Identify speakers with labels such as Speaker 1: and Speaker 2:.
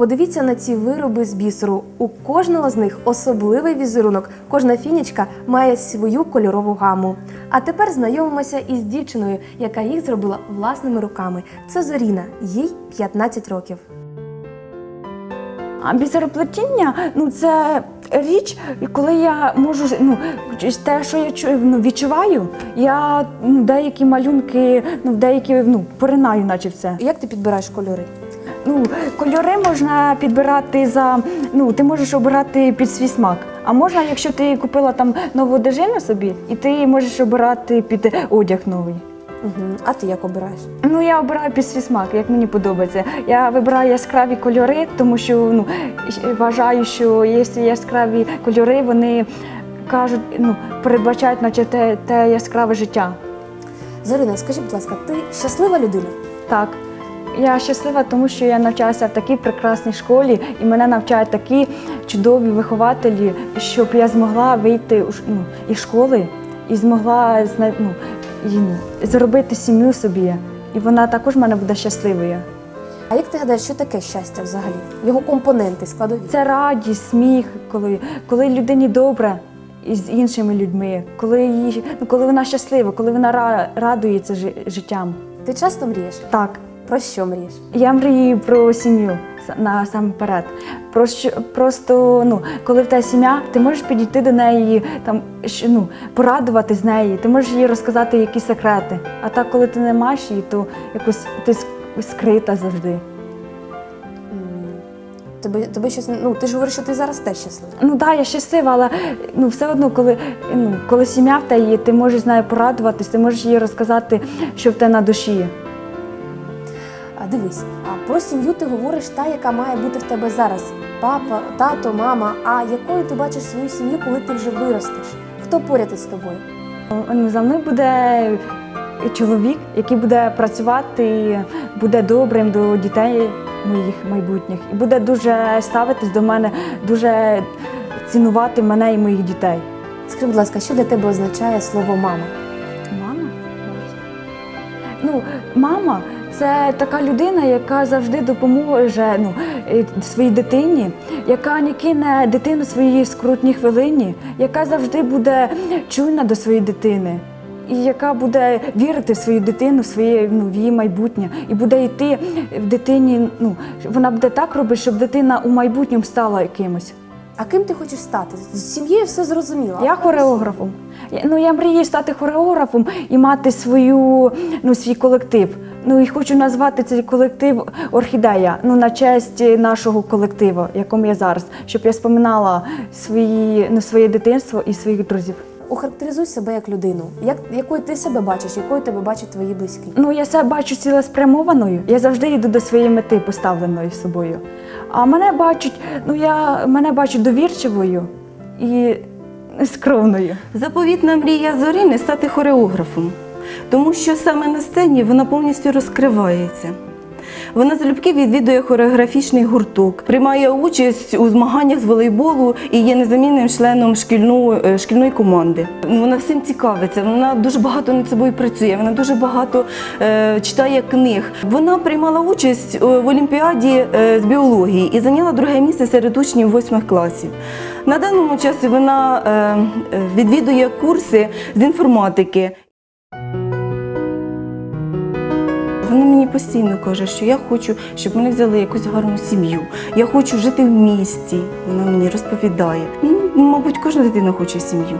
Speaker 1: Подивіться на ці вироби з бісеру. У кожного з них особливий візерунок. Кожна фінічка має свою кольорову гаму. А тепер знайомимося із дівчиною, яка їх зробила власними руками. Це Зоріна, їй 15 років.
Speaker 2: А бісероплетіння ну це річ, коли я можу ну, те, що я чу- ну, відчуваю, я ну, деякі малюнки, ну, деякі ну, поринаю, наче в це.
Speaker 1: Як ти підбираєш кольори?
Speaker 2: Ну, кольори можна підбирати за. Ну, ти можеш обирати під свій смак. А можна, якщо ти купила там нову одежину собі, і ти можеш обирати під одяг новий.
Speaker 1: Угу. А ти як обираєш?
Speaker 2: Ну, я обираю під свій смак, як мені подобається. Я вибираю яскраві кольори, тому що ну, вважаю, що якщо яскраві кольори, вони кажуть, ну, передбачають, наче те, те яскраве життя.
Speaker 1: Зоріна, скажи, будь ласка, ти щаслива людина?
Speaker 2: Так. Я щаслива, тому що я навчаюся в такій прекрасній школі, і мене навчають такі чудові вихователі, щоб я змогла вийти ну, із школи і змогла ну, і, зробити сім'ю собі. І вона також в мене буде щасливою.
Speaker 1: А як ти гадаєш, що таке щастя взагалі? Його компоненти складові?
Speaker 2: Це радість, сміх, коли, коли людині добре із іншими людьми, коли, їй, ну, коли вона щаслива, коли вона радується життям.
Speaker 1: Ти часто мрієш?
Speaker 2: Так.
Speaker 1: Про що мрієш?
Speaker 2: Я мрію про сім'ю насамперед. Про що, просто ну, коли в тебе сім'я, ти можеш підійти до неї, там, ну, порадувати з неї, ти можеш їй розказати якісь секрети. А так, коли ти не маєш її, то якось ти скрита завжди.
Speaker 1: Тебе, тебе щось, ну ти ж говориш, що ти зараз теж щаслива.
Speaker 2: Ну так, я щаслива, але ну, все одно, коли, ну, коли сім'я в тебе є, ти можеш з нею порадуватись, ти можеш їй розказати, що в тебе на душі.
Speaker 1: А дивись, а про сім'ю ти говориш та, яка має бути в тебе зараз. Папа, тато, мама. А якою ти бачиш свою сім'ю, коли ти вже виростеш? Хто поряд із тобою?
Speaker 2: Ну, За мною буде чоловік, який буде працювати, буде добрим до дітей моїх майбутніх, і буде дуже ставитись до мене, дуже цінувати мене і моїх дітей.
Speaker 1: Скажи, будь ласка, що для тебе означає слово мама?
Speaker 2: Мама? Ну, мама це така людина, яка завжди допоможе ну, е, своїй дитині, яка не кине дитину своїй скрутній хвилині, яка завжди буде чуйна до своєї дитини. І яка буде вірити в свою дитину, в своє ну, в її майбутнє, і буде йти в дитині. Ну вона буде так робити, щоб дитина у майбутньому стала якимось.
Speaker 1: А ким ти хочеш стати? З сім'єю все зрозуміло.
Speaker 2: Я хореографом. Я- Ну я мрію стати хореографом і мати свою ну свій колектив. Ну і хочу назвати цей колектив Орхідея. Ну на честь нашого колективу, якому я зараз, щоб я споминала свої ну своє дитинство і своїх друзів.
Speaker 1: Охарактеризуй себе як людину. Як, якою ти себе бачиш, якою тебе бачать твої близькі?
Speaker 2: Ну я себе бачу цілеспрямованою. Я завжди йду до своєї мети, поставленої собою. А мене бачать, ну я мене бачать довірчивою і скромною.
Speaker 3: Заповітна мрія Зоріни стати хореографом, тому що саме на сцені вона повністю розкривається. Вона залюбки відвідує хореографічний гурток, приймає участь у змаганнях з волейболу і є незамінним членом шкільної, е, шкільної команди. Вона всім цікавиться, вона дуже багато над собою працює, вона дуже багато е, читає книг. Вона приймала участь е, в олімпіаді е, з біології і зайняла друге місце серед учнів восьмих класів. На даному часі вона е, відвідує курси з інформатики. постійно каже, що я хочу, щоб мене взяли якусь гарну сім'ю. Я хочу жити в місті. Вона мені розповідає. Ну, Мабуть, кожна дитина хоче сім'ю.